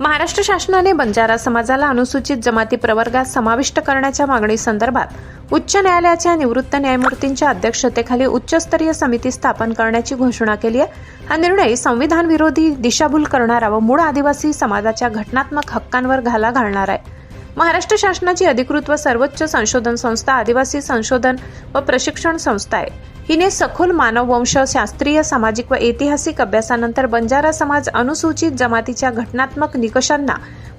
महाराष्ट्र शासनाने बंजारा समाजाला अनुसूचित जमाती प्रवर्गात समाविष्ट करण्याच्या मागणीसंदर्भात उच्च न्यायालयाच्या निवृत्त न्यायमूर्तींच्या अध्यक्षतेखाली उच्चस्तरीय समिती स्थापन करण्याची घोषणा केली आहे. हा निर्णय संविधान विरोधी दिशाभूल करणारा व मूळ आदिवासी समाजाच्या घटनात्मक हक्कांवर घाला घालणार आहे. महाराष्ट्र शासनाची अधिकृत व सर्वोच्च संशोधन संस्था आदिवासी संशोधन व प्रशिक्षण संस्था आहे. हिने सखोल मानववंश शास्त्रीय सामाजिक व ऐतिहासिक अभ्यासानंतर बंजारा समाज अनुसूचित जमातीच्या घटनात्मक निकषांना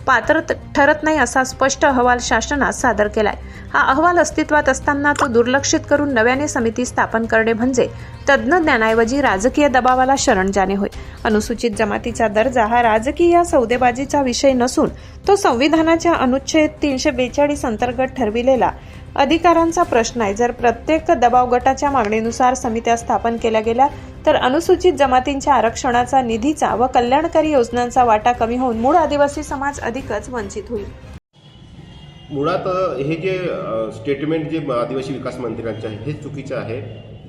पात्र ठरत नाही असा स्पष्ट अहवाल शासनात सादर केलाय. हा अहवाल अस्तित्वात असताना तो दुर्लक्षित करून नव्याने समिती स्थापन करणे म्हणजे तज्ज्ञ ज्ञानाऐवजी राजकीय दबावाला शरण जाणे होय. अनुसूचित जमातीचा दर्जा हा राजकीय सौदेबाजीचा विषय नसून तो संविधानाच्या अनुच्छेद तीनशे बेचाळीस अंतर्गत ठरविलेला अधिकारांचा प्रश्न आहे. जर प्रत्येक दबाव गटाच्या मागणीनुसार समित्या स्थापन केल्या गेल्या तर अनुसूचित जमातींच्या आरक्षणाचा निधीचा व कल्याणकारी योजनांचा वाटा कमी होऊन मूळ आदिवासी समाज अधिकच वंचित होईल. मुळात हे जे स्टेटमेंट जे आदिवासी विकास मंत्र्यांचे आहे हे चुकीचं आहे.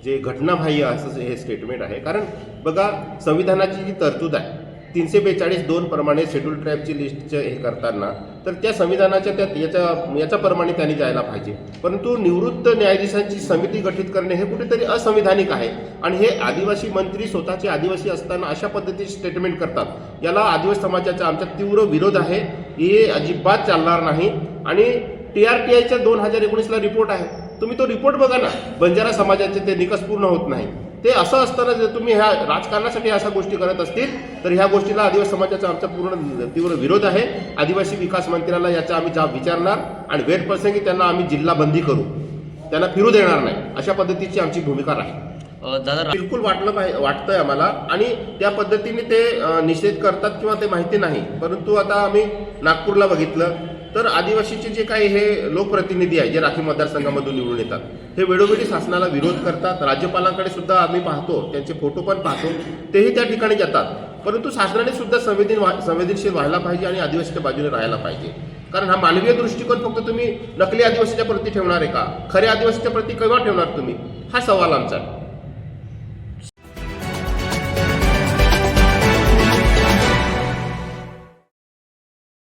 जे घटनाबाह्य असं हे स्टेटमेंट आहे. कारण बघा संविधानाची जी तरतूद आहे तीनशे बेचाळीस दोन प्रमाणे शेड्यूल ट्राईबची लिस्टचे हे करताना तर त्या संविधानाच्या त्या याच्या याच्याप्रमाणे त्यांनी जायला पाहिजे. परंतु निवृत्त न्यायाधीशांची समिती गठीत करणे हे कुठेतरी असंविधानिक आहे. आणि हे आदिवासी मंत्री स्वतःचे आदिवासी असताना अशा पद्धतीचे स्टेटमेंट करतात. याला आदिवासी समाजाचा आमचा तीव्र विरोध आहे. हे अजिबात चालणार नाही. आणि टी आर टी आयच्या दोन हजार एकोणीसला रिपोर्ट आहे. तुम्ही तो रिपोर्ट बघा ना. बंजारा समाजाचे ते निकष पूर्ण होत नाही. ते असं असताना जर तुम्ही ह्या राजकारणासाठी अशा गोष्टी करत असतील तर ह्या गोष्टीला आदिवासी समाजाचा आमचा पूर्ण तीव्र विरोध आहे. आदिवासी विकास मंत्र्याला याचा आम्ही जाब विचारणार आणि वेळप्रसंगी त्यांना आम्ही जिल्हा बंदी करू. त्यांना फिरू देणार नाही. अशा पद्धतीची आमची भूमिका राहील. दादा बिलकुल वाटलं पाहिजे वाटतंय आम्हाला. आणि त्या पद्धतीने ते निषेध करतात किंवा ते माहिती नाही. परंतु आता आम्ही नागपूरला बघितलं. तर आदिवासीचे जे काही हे लोकप्रतिनिधी आहे जे राखी मतदारसंघामधून निवडून येतात हे वेळोवेळी शासनाला विरोध करतात. राज्यपालांकडे सुद्धा आम्ही पाहतो त्यांचे फोटो पण पाहतो. तेही त्या ठिकाणी जातात. परंतु शासनाने सुद्धा संवेदन संवेदनशील व्हायला पाहिजे आणि आदिवासीच्या बाजूने राहायला पाहिजे. कारण हा मानवीय दृष्टिकोन फक्त तुम्ही नकली आदिवासीच्या प्रती ठेवणार आहे का? खऱ्या आदिवासीच्या प्रती केव्हा ठेवणार तुम्ही? हा सवाल आमचा आहे.